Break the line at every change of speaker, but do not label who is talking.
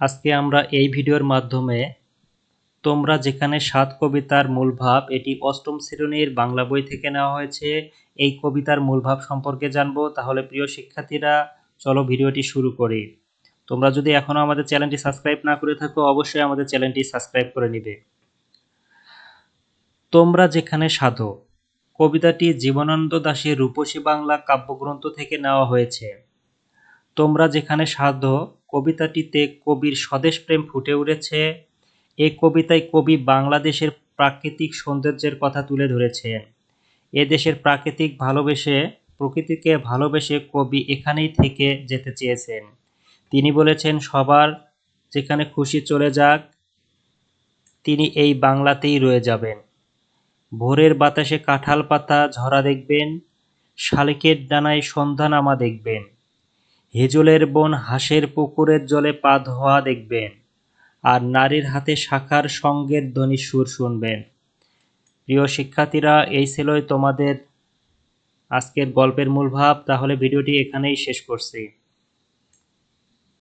আজকে আমরা এই ভিডিওর মাধ্যমে তোমরা যেখানে সাত কবিতার মূল ভাব, এটি অষ্টম শ্রেণির বাংলা বই থেকে নেওয়া হয়েছে, এই কবিতার মূল ভাব সম্পর্কে জানব। তাহলে প্রিয় শিক্ষার্থীরা, চলো ভিডিওটি শুরু করি। তোমরা যদি এখনও আমাদের চ্যানেলটি সাবস্ক্রাইব না করে থাকো, অবশ্যই আমাদের চ্যানেলটি সাবস্ক্রাইব করে নিবে। তোমরা যেখানে সাধো, কবিতাটি জীবনানন্দ দাশের রূপসী বাংলা কাব্যগ্রন্থ থেকে নেওয়া হয়েছে। তোমরা যেখানে সাধো কবিতাটিতে কবির স্বদেশ প্রেম ফুটে উঠেছে। এই কবিতায় কবি বাংলাদেশের প্রাকৃতিক সৌন্দর্যের কথা তুলে ধরেছেন এ দেশের প্রাকৃতিক ভালোবেসে, প্রকৃতিকে ভালোবেসে কবি এখানেই থেকে যেতে চেয়েছেন। তিনি বলেছেন, সবার যেখানে খুশি চলে যাক, তিনি এই বাংলাতেই রয়ে যাবেন। ভোরের বাতাসে কাঁঠাল পাতা ঝরা দেখবেন, শালিকের ডানায় সন্ধ্যা নামা দেখবেন। হেজলের বোন হাঁসের পুকুরের জলে পা ধোয়া দেখবেন, আর নারীর হাতে শাখার সঙ্গের ধ্বনি সুর শুনবেন। প্রিয় শিক্ষার্থীরা, এই ছিলই তোমাদের আজকের গল্পের মূল ভাব। তাহলে ভিডিওটি এখানেই শেষ করছি।